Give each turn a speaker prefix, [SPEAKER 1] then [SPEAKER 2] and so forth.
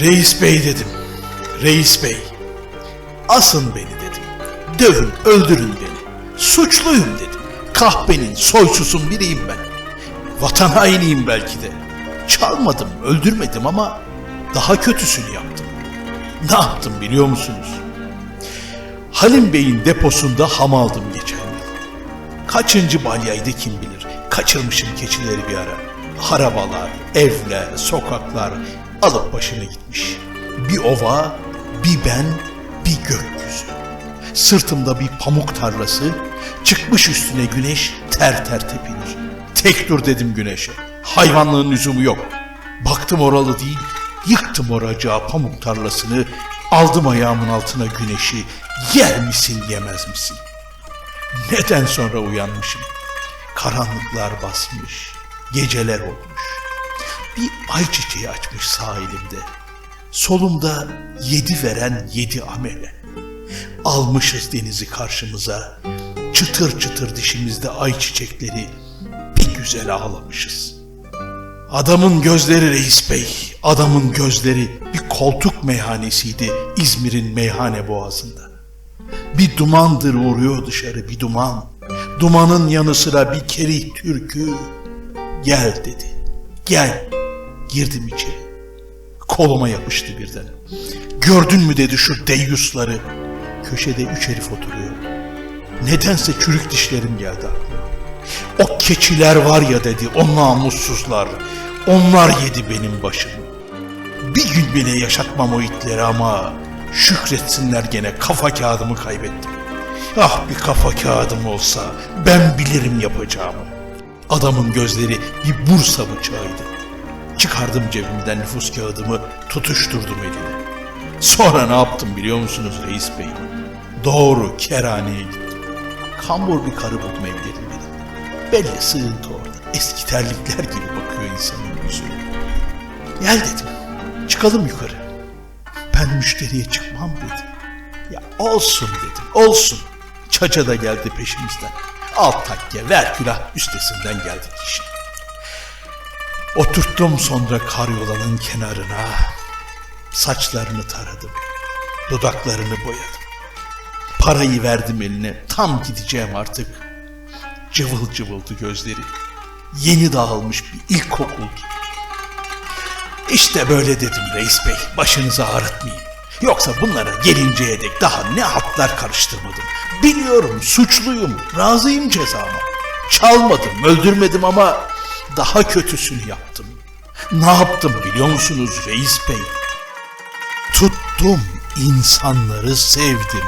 [SPEAKER 1] Reis bey dedim. Reis bey. Asın beni dedim. Dövün, öldürün beni. Suçluyum dedim. Kahpenin, soysuzun biriyim ben. Vatan hainiyim belki de. Çalmadım, öldürmedim ama daha kötüsünü yaptım. Ne yaptım biliyor musunuz? Halim Bey'in deposunda ham aldım geçen yıl. Kaçıncı balyaydı kim bilir. Kaçırmışım keçileri bir ara. Harabalar, evler, sokaklar alıp başını gitmiş. Bir ova, bir ben, bir gökyüzü. Sırtımda bir pamuk tarlası, çıkmış üstüne güneş ter ter tepinir. Tek dur dedim güneşe. Hayvanlığın lüzumu yok. Baktım oralı değil, yıktım oracağı pamuk tarlasını, aldım ayağımın altına güneşi, yer misin yemez misin? Neden sonra uyanmışım? Karanlıklar basmış, geceler olmuş. Bir ayçiçeği açmış sağ elimde. Solumda yedi veren yedi amele. Almışız denizi karşımıza. Çıtır çıtır dişimizde ayçiçekleri bir güzel ağlamışız. Adamın gözleri reis bey, adamın gözleri bir koltuk meyhanesiydi İzmir'in meyhane boğazında. Bir dumandır vuruyor dışarı bir duman. Dumanın yanı sıra bir kerih türkü. Gel dedi. Gel. Girdim içeri. Koluma yapıştı birden. Gördün mü dedi şu deyyusları. Köşede üç herif oturuyor. Nedense çürük dişlerim geldi aklıma. O keçiler var ya dedi, o namussuzlar. Onlar yedi benim başımı. Bir gün bile yaşatmam o itleri ama şükretsinler gene kafa kağıdımı kaybettim. Ah bir kafa kağıdım olsa ben bilirim yapacağımı. Adamın gözleri bir Bursa bıçağıydı. Çıkardım cebimden nüfus kağıdımı tutuşturdum elime. Sonra ne yaptım biliyor musunuz reis bey? Doğru kerhaneye gittim. Kambur bir karı evlerim dedim. Belli sığıntı orada. Eski terlikler gibi bakıyor insanın yüzüne. Gel dedim. Çıkalım yukarı. Ben müşteriye çıkmam dedi. Ya olsun dedim, olsun. Çaça da geldi peşimizden. Alt takke, ver külah üstesinden geldik işin. Oturttum sonra karyolanın kenarına. Saçlarını taradım. Dudaklarını boyadım. Parayı verdim eline. Tam gideceğim artık. Cıvıl cıvıldı gözleri. Yeni dağılmış bir ilkokul gibi. İşte böyle dedim reis bey, başınızı ağrıtmayayım. Yoksa bunlara gelinceye dek daha ne hatlar karıştırmadım. Biliyorum suçluyum, razıyım cezama. Çalmadım, öldürmedim ama daha kötüsünü yaptım. Ne yaptım biliyor musunuz reis bey? Tuttum, insanları sevdim.